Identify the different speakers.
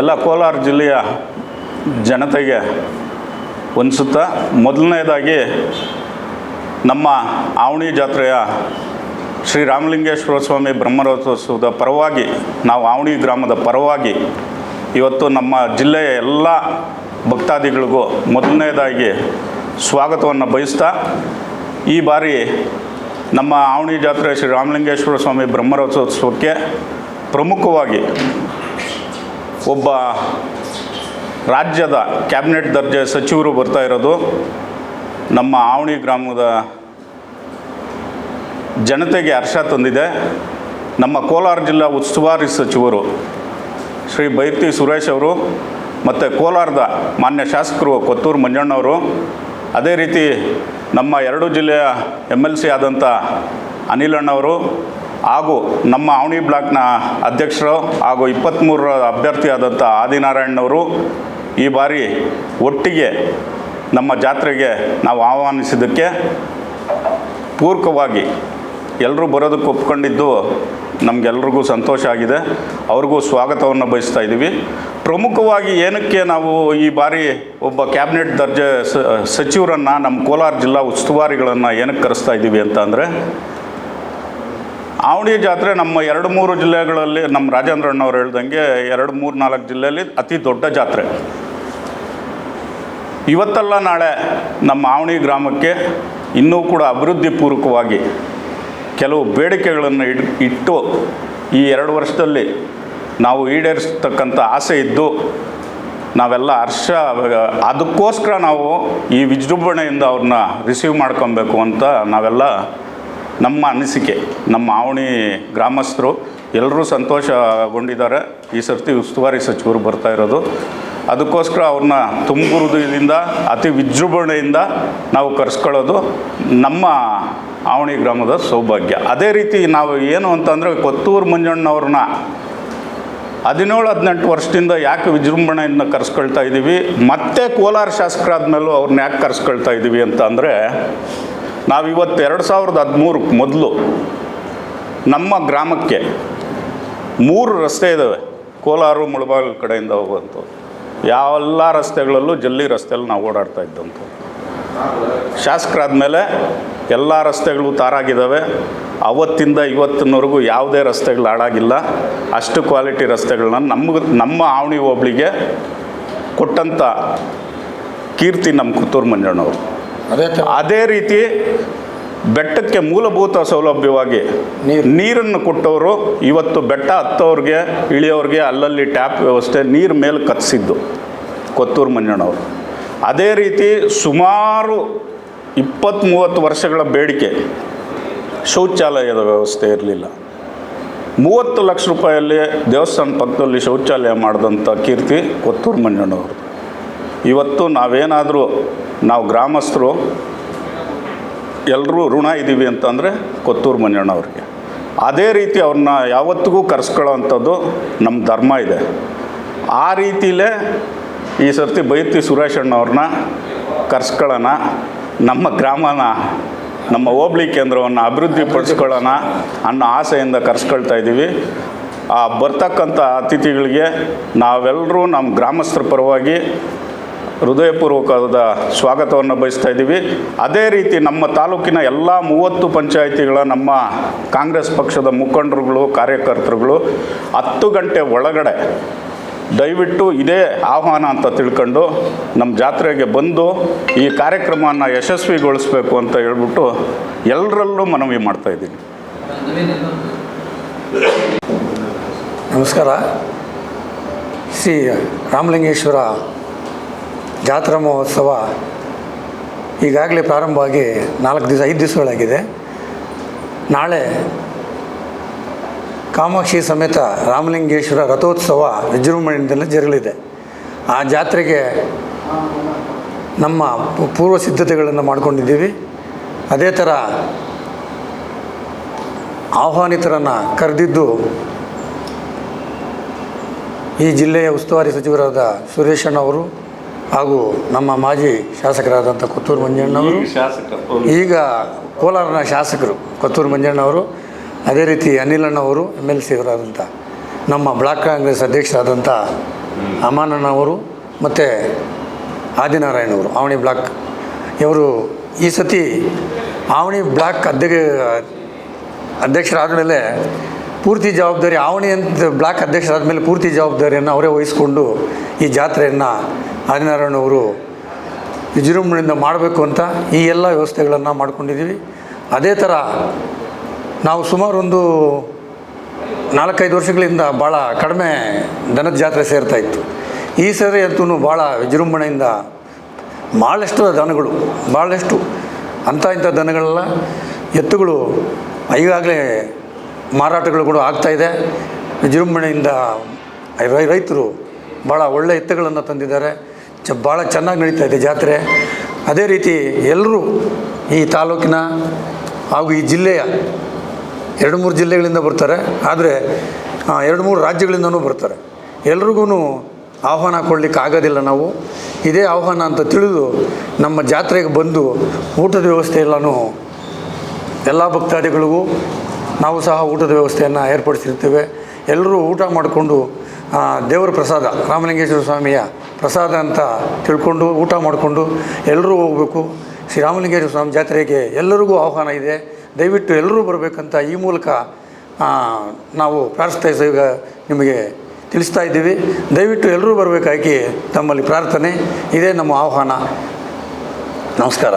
Speaker 1: ಎಲ್ಲ ಕೋಲಾರ ಜಿಲ್ಲೆಯ ಜನತೆಗೆ ಹೊಂದಿಸುತ್ತಾ ಮೊದಲನೇದಾಗಿ ನಮ್ಮ ಆವಣಿ ಜಾತ್ರೆಯ ಶ್ರೀ ರಾಮಲಿಂಗೇಶ್ವರ ಸ್ವಾಮಿ ಬ್ರಹ್ಮರಥೋತ್ಸವದ ಪರವಾಗಿ, ನಾವು ಆವಣಿ ಗ್ರಾಮದ ಪರವಾಗಿ ಇವತ್ತು ನಮ್ಮ ಜಿಲ್ಲೆಯ ಎಲ್ಲ ಭಕ್ತಾದಿಗಳಿಗೂ ಮೊದಲನೇದಾಗಿ ಸ್ವಾಗತವನ್ನು ಬಯಸ್ತಾ, ಈ ಬಾರಿ ನಮ್ಮ ಆವಣಿ ಜಾತ್ರೆ ಶ್ರೀ ರಾಮಲಿಂಗೇಶ್ವರ ಸ್ವಾಮಿ ಬ್ರಹ್ಮರಥೋತ್ಸವಕ್ಕೆ ಪ್ರಮುಖವಾಗಿ ಒಬ್ಬ ರಾಜ್ಯದ ಕ್ಯಾಬಿನೆಟ್ ದರ್ಜೆ ಸಚಿವರು ಬರ್ತಾ ಇರೋದು. ನಮ್ಮ ಆವಣಿ ಗ್ರಾಮದ ಜನತೆಗೆ ಹರ್ಷ ತಂದಿದೆ. ನಮ್ಮ ಕೋಲಾರ ಜಿಲ್ಲಾ ಉಸ್ತುವಾರಿ ಸಚಿವರು ಶ್ರೀ ಬೈರ್ತಿ ಸುರೇಶ್ ಅವರು ಮತ್ತು ಕೋಲಾರದ ಮಾನ್ಯ ಶಾಸಕರು ಕೊತ್ತೂರು ಮಂಜಣ್ಣವರು ಅದೇ ರೀತಿ ನಮ್ಮ ಎರಡು ಜಿಲ್ಲೆಯ ಎಂ ಎಲ್ ಸಿ ಆದಂಥ ಅನಿಲಣ್ಣವರು ಹಾಗೂ ನಮ್ಮ ಆವಣಿ ಬ್ಲಾಕ್ನ ಅಧ್ಯಕ್ಷರು ಹಾಗೂ ಇಪ್ಪತ್ತ್ಮೂರರ ಅಭ್ಯರ್ಥಿಯಾದಂಥ ಆದಂಥ ಆದಿನಾರಾಯಣನವರು ಈ ಬಾರಿ ಒಟ್ಟಿಗೆ ನಮ್ಮ ಜಾತ್ರೆಗೆ ನಾವು ಆಹ್ವಾನಿಸಿದ್ದಕ್ಕೆ ಪೂರ್ವಕವಾಗಿ ಎಲ್ಲರೂ ಬರೋದಕ್ಕೆ ಒಪ್ಕೊಂಡಿದ್ದು ನಮಗೆಲ್ರಿಗೂ ಸಂತೋಷ ಆಗಿದೆ. ಅವ್ರಿಗೂ ಸ್ವಾಗತವನ್ನು ಬಯಸ್ತಾ ಇದ್ದೀವಿ. ಪ್ರಮುಖವಾಗಿ ಏನಕ್ಕೆ ನಾವು ಈ ಬಾರಿ ಒಬ್ಬ ಕ್ಯಾಬಿನೆಟ್ ದರ್ಜೆ ಸಚಿವರನ್ನು ನಮ್ಮ ಕೋಲಾರ ಜಿಲ್ಲಾ ಉಸ್ತುವಾರಿಗಳನ್ನು ಏನಕ್ಕೆ ಕರೆಸ್ತಾ ಇದ್ದೀವಿ ಅಂತ ಅಂದರೆ ಆವಣಿ ಜಾತ್ರೆ ನಮ್ಮ ಎರಡು ಮೂರು ಜಿಲ್ಲೆಗಳಲ್ಲಿ, ನಮ್ಮ ರಾಜೇಂದ್ರಣ್ಣವ್ರು ಹೇಳ್ದಂಗೆ ಎರಡು ಮೂರು ನಾಲ್ಕು ಜಿಲ್ಲೆಯಲ್ಲಿ ಅತಿ ದೊಡ್ಡ ಜಾತ್ರೆ. ಇವತ್ತಲ್ಲ ನಾಳೆ ನಮ್ಮ ಆವಣಿ ಗ್ರಾಮಕ್ಕೆ ಇನ್ನೂ ಕೂಡ ಅಭಿವೃದ್ಧಿ ಪೂರ್ವಕವಾಗಿ ಕೆಲವು ಬೇಡಿಕೆಗಳನ್ನು ಇಡ್, ಇಟ್ಟು ಈ ಎರಡು ವರ್ಷದಲ್ಲಿ ನಾವು ಈಡೇರಿಸ್ತಕ್ಕಂಥ ಆಸೆ ಇದ್ದು ನಾವೆಲ್ಲ ಹರ್ಷ, ಅದಕ್ಕೋಸ್ಕರ ನಾವು ಈ ವಿಜೃಂಭಣೆಯಿಂದ ಅವ್ರನ್ನ ರಿಸೀವ್ ಮಾಡ್ಕೊಬೇಕು ಅಂತ ನಾವೆಲ್ಲ ನಮ್ಮ ಅನಿಸಿಕೆ, ನಮ್ಮ ಆವಣಿ ಗ್ರಾಮಸ್ಥರು ಎಲ್ಲರೂ ಸಂತೋಷಗೊಂಡಿದ್ದಾರೆ. ಈ ಸರ್ತಿ ಉಸ್ತುವಾರಿ ಸಚಿವರು ಬರ್ತಾ ಇರೋದು. ಅದಕ್ಕೋಸ್ಕರ ಅವ್ರನ್ನ ಹೃದಯದಿಂದ, ಅತಿ ವಿಜೃಂಭಣೆಯಿಂದ ನಾವು ಕರೆಸ್ಕೊಳ್ಳೋದು ನಮ್ಮ ಆವಣಿ ಗ್ರಾಮದ ಸೌಭಾಗ್ಯ. ಅದೇ ರೀತಿ ನಾವು ಏನು ಅಂತಂದರೆ ಕೊತ್ತೂರು ಮಂಜಣ್ಣವ್ರನ್ನ ಹದಿನೇಳು, ಹದಿನೆಂಟು ವರ್ಷದಿಂದ ಯಾಕೆ ವಿಜೃಂಭಣೆಯಿಂದ ಕರೆಸ್ಕೊಳ್ತಾ ಇದ್ದೀವಿ ಮತ್ತೆ ಕೋಲಾರ ಶಾಸಕರಾದ್ಮೇಲೂ ಅವ್ರನ್ನ ಯಾಕೆ ಕರೆಸ್ಕೊಳ್ತಾ ಇದ್ದೀವಿ ಅಂತ ಅಂದರೆ ನಾವಿವತ್ತು ಎರಡು ಸಾವಿರದ ಹದಿಮೂರಕ್ಕೆ ಮೊದಲು ನಮ್ಮ ಗ್ರಾಮಕ್ಕೆ ಮೂರು ರಸ್ತೆ ಇದ್ದಾವೆ. ಕೋಲಾರ, ಮುಳಬಾಗಿಲು ಕಡೆಯಿಂದ ಹೋಗುವಂಥದ್ದು. ಯಾವೆಲ್ಲ ರಸ್ತೆಗಳಲ್ಲೂ ಜಲ್ಲಿ ರಸ್ತೆಯಲ್ಲಿ ನಾವು ಓಡಾಡ್ತಾ ಇದ್ದಂಥದ್ದು. ಶಾಸಕರಾದ್ಮೇಲೆ ಎಲ್ಲ ರಸ್ತೆಗಳು ತಾರಾಗಿದ್ದಾವೆ. ಅವತ್ತಿಂದ ಇವತ್ತಿನವರೆಗೂ ಯಾವುದೇ ರಸ್ತೆಗಳು ಹಾಳಾಗಿಲ್ಲ. ಅಷ್ಟು ಕ್ವಾಲಿಟಿ ರಸ್ತೆಗಳನ್ನ ನಮ್ಗೆ, ನಮ್ಮ ಆವಣಿ ಒಬ್ಳಿಗೆ ಕೊಟ್ಟಂಥ ಕೀರ್ತಿ ನಮ್ಮ ಕುತ್ತೂರು ಮಂಜಣ್ಣವರು.
Speaker 2: ಅದೇ
Speaker 1: ಅದೇ ರೀತಿ ಬೆಟ್ಟಕ್ಕೆ ಮೂಲಭೂತ ಸೌಲಭ್ಯವಾಗಿ
Speaker 2: ನೀರು.
Speaker 1: ನೀರನ್ನು ಕೊಟ್ಟವರು ಇವತ್ತು ಬೆಟ್ಟ ಹತ್ತೋರಿಗೆ ಇಳಿಯೋರಿಗೆ ಅಲ್ಲಲ್ಲಿ ಟ್ಯಾಪ್ ವ್ಯವಸ್ಥೆ ನೀರು ಮೇಲೆ ಕತ್ತಿಸಿದ್ದು ಕೊತ್ತೂರು ಮಂಜಣ್ಣವರು ಅದೇ ರೀತಿ ಸುಮಾರು ಇಪ್ಪತ್ತು ಮೂವತ್ತು ವರ್ಷಗಳ ಬೇಡಿಕೆ ಶೌಚಾಲಯದ ವ್ಯವಸ್ಥೆ ಇರಲಿಲ್ಲ. ಮೂವತ್ತು ಲಕ್ಷ ರೂಪಾಯಲ್ಲಿ ದೇವಸ್ಥಾನ ಪಕ್ಕದಲ್ಲಿ ಶೌಚಾಲಯ ಮಾಡಿದಂಥ ಕೀರ್ತಿ ಕೊತ್ತೂರು ಮಂಜಣ್ಣವರು ಇವತ್ತು ನಾವೇನಾದರೂ ನಾವು ಗ್ರಾಮಸ್ಥರು ಎಲ್ಲರೂ ಋಣ ಇದ್ದೀವಿ ಅಂತಂದರೆ ಕೊತ್ತೂರು ಮಂಜಣ್ಣವ್ರಿಗೆ ಅದೇ ರೀತಿ ಅವ್ರನ್ನ ಯಾವತ್ತಿಗೂ ಕರೆಸ್ಕೊಳ್ಳೋ ಅಂಥದ್ದು ನಮ್ಮ ಧರ್ಮ ಇದೆ. ಆ ರೀತಿಲೇ ಈ ಸರ್ತಿ ಬೈತಿ ಸುರೇಶ್ ಅಣ್ಣವ್ರನ್ನ ಕರೆಸ್ಕೊಳ್ಳೋಣ, ನಮ್ಮ ಗ್ರಾಮನ, ನಮ್ಮ ಹೋಬಳಿ ಕೇಂದ್ರವನ್ನು ಅಭಿವೃದ್ಧಿ ಪಡಿಸ್ಕೊಳ್ಳೋಣ ಅನ್ನೋ ಆಸೆಯಿಂದ ಕರೆಸ್ಕೊಳ್ತಾ ಇದ್ದೀವಿ. ಆ ಬರ್ತಕ್ಕಂಥ ಅತಿಥಿಗಳಿಗೆ ನಾವೆಲ್ಲರೂ ನಮ್ಮ ಗ್ರಾಮಸ್ಥರ ಪರವಾಗಿ ಹೃದಯಪೂರ್ವಕವಾದ ಸ್ವಾಗತವನ್ನು ಬಯಸ್ತಾ ಇದ್ದೀವಿ. ಅದೇ ರೀತಿ ನಮ್ಮ ತಾಲೂಕಿನ ಎಲ್ಲ ಮೂವತ್ತು ಪಂಚಾಯಿತಿಗಳ ನಮ್ಮ ಕಾಂಗ್ರೆಸ್ ಪಕ್ಷದ ಮುಖಂಡರುಗಳು, ಕಾರ್ಯಕರ್ತರುಗಳು ಹತ್ತು ಗಂಟೆ ಒಳಗಡೆ ದಯವಿಟ್ಟು ಇದೇ ಆಹ್ವಾನ ಅಂತ ತಿಳ್ಕೊಂಡು ನಮ್ಮ ಜಾತ್ರೆಗೆ ಬಂದು ಈ ಕಾರ್ಯಕ್ರಮವನ್ನು ಯಶಸ್ವಿಗೊಳಿಸಬೇಕು ಅಂತ ಹೇಳ್ಬಿಟ್ಟು ಎಲ್ಲರಲ್ಲೂ ಮನವಿ ಮಾಡ್ತಾಯಿದ್ದೀನಿ
Speaker 2: ನಮಸ್ಕಾರ. ಶ್ರೀ ರಾಮಲಿಂಗೇಶ್ವರ ಜಾತ್ರಾ ಮಹೋತ್ಸವ ಈಗಾಗಲೇ ಪ್ರಾರಂಭವಾಗಿ ನಾಲ್ಕು ದಿವಸ, ಐದು ದಿವಸಗಳಾಗಿದೆ. ನಾಳೆ ಕಾಮಾಕ್ಷಿ ಸಮೇತ ರಾಮಲಿಂಗೇಶ್ವರ ರಥೋತ್ಸವ ವಿಜೃಂಭಣೆಯಿಂದಲೇ ಜರುಗಲಿದೆ. ಆ ಜಾತ್ರೆಗೆ ನಮ್ಮ ಪೂರ್ವ ಸಿದ್ಧತೆಗಳನ್ನು ಮಾಡಿಕೊಂಡಿದ್ದೀವಿ. ಅದೇ ಥರ ಆಹ್ವಾನಿತರನ್ನು ಕರೆದಿದ್ದು ಈ ಜಿಲ್ಲೆಯ ಉಸ್ತುವಾರಿ ಸಚಿವರಾದ ಸುರೇಶಣ್ಣವರು ಹಾಗೂ ನಮ್ಮ ಮಾಜಿ ಶಾಸಕರಾದಂಥ ಕೊತ್ತೂರು ಮಂಜಣ್ಣವರು ಈಗ ಕೋಲಾರನ ಶಾಸಕರು ಕೊತ್ತೂರು ಮಂಜಣ್ಣವರು ಅದೇ ರೀತಿ ಅನಿಲಣ್ಣವರು ಎಂ ಎಲ್ ಸಿ ಅವರಾದಂಥ ನಮ್ಮ ಬ್ಲಾಕ್ ಕಾಂಗ್ರೆಸ್ ಅಧ್ಯಕ್ಷರಾದಂಥ ಅಮಾನಣ್ಣವರು ಮತ್ತು ಆದಿನಾರಾಯಣವರು ಆವಣಿ ಬ್ಲಾಕ್. ಇವರು ಈ ಸತಿ ಆವಣಿ ಬ್ಲಾಕ್ ಅಧ್ಯಕ್ಷ ಅಧ್ಯಕ್ಷರಾದ ಮೇಲೆ ಪೂರ್ತಿ ಜವಾಬ್ದಾರಿ, ಆವಣಿ ಅಂತ ಬ್ಲಾಕ್ ಅಧ್ಯಕ್ಷರಾದ ಮೇಲೆ ಪೂರ್ತಿ ಜವಾಬ್ದಾರಿಯನ್ನು ಅವರೇ ವಹಿಸ್ಕೊಂಡು ಈ ಜಾತ್ರೆಯನ್ನು ಆದಿನಾರಾಯಣವರು ವಿಜೃಂಭಣೆಯಿಂದ ಮಾಡಬೇಕು ಅಂತ ಈ ಎಲ್ಲ ವ್ಯವಸ್ಥೆಗಳನ್ನು ಮಾಡ್ಕೊಂಡಿದ್ದೀವಿ. ಅದೇ ಥರ ನಾವು ಸುಮಾರು ಒಂದು ನಾಲ್ಕೈದು ವರ್ಷಗಳಿಂದ ಭಾಳ ಕಡಿಮೆ ದನದ ಜಾತ್ರೆ ಸೇರ್ತಾ ಇತ್ತು. ಈ ಸರಿ ಅಂತೂ ಭಾಳ ವಿಜೃಂಭಣೆಯಿಂದ ಭಾಳಷ್ಟು ದನಗಳು ಭಾಳಷ್ಟು ಅಂಥ ಇಂಥ ದನಗಳೆಲ್ಲ ಎತ್ತುಗಳು ಈಗಾಗಲೇ ಮಾರಾಟಗಳು ಕೂಡ ಆಗ್ತಾಯಿದೆ ವಿಜೃಂಭಣೆಯಿಂದ ರೈತರು ಭಾಳ ಒಳ್ಳೆ ಎತ್ತುಗಳನ್ನು ತಂದಿದ್ದಾರೆ. ಚ ಭಾಳ ಚೆನ್ನಾಗಿ ನಡೀತಾ ಇದೆ ಜಾತ್ರೆ. ಅದೇ ರೀತಿ ಎಲ್ಲರೂ ಈ ತಾಲೂಕಿನ ಹಾಗೂ ಈ ಜಿಲ್ಲೆಯ ಎರಡು ಮೂರು ಜಿಲ್ಲೆಗಳಿಂದ ಬರ್ತಾರೆ. ಆದರೆ ಎರಡು ಮೂರು ರಾಜ್ಯಗಳಿಂದನೂ ಬರ್ತಾರೆ. ಎಲ್ರಿಗೂ ಆಹ್ವಾನ ಕೊಡಲಿಕ್ಕೆ ಆಗೋದಿಲ್ಲ ನಾವು. ಇದೇ ಆಹ್ವಾನ ಅಂತ ತಿಳಿದು ನಮ್ಮ ಜಾತ್ರೆಗೆ ಬಂದು ಊಟದ ವ್ಯವಸ್ಥೆ ಎಲ್ಲನೂ ಎಲ್ಲ ಭಕ್ತಾದಿಗಳಿಗೂ ನಾವು ಸಹ ಊಟದ ವ್ಯವಸ್ಥೆಯನ್ನು ಏರ್ಪಡಿಸಿರ್ತೇವೆ ಎಲ್ಲರೂ ಊಟ ಮಾಡಿಕೊಂಡು ದೇವರ ಪ್ರಸಾದ, ರಾಮಲಿಂಗೇಶ್ವರ ಸ್ವಾಮಿಯ ಪ್ರಸಾದ ಅಂತ ತಿಳ್ಕೊಂಡು ಊಟ ಮಾಡಿಕೊಂಡು ಎಲ್ಲರೂ ಹೋಗಬೇಕು. ಶ್ರೀ ರಾಮಲಿಂಗೇಶ್ವರ ಸ್ವಾಮಿ ಜಾತ್ರೆಗೆ ಎಲ್ಲರಿಗೂ ಆಹ್ವಾನ ಇದೆ. ದಯವಿಟ್ಟು ಎಲ್ಲರೂ ಬರಬೇಕಂತ ಈ ಮೂಲಕ ನಾವು ಪ್ರಾರ್ಥಿಸ್ತಾ ಈಗ ನಿಮಗೆ ತಿಳಿಸ್ತಾ ಇದ್ದೀವಿ. ದಯವಿಟ್ಟು ಎಲ್ಲರೂ ಬರಬೇಕಾಗಿ ತಮ್ಮಲ್ಲಿ ಪ್ರಾರ್ಥನೆ, ಇದೇ ನಮ್ಮ ಆಹ್ವಾನ. ನಮಸ್ಕಾರ.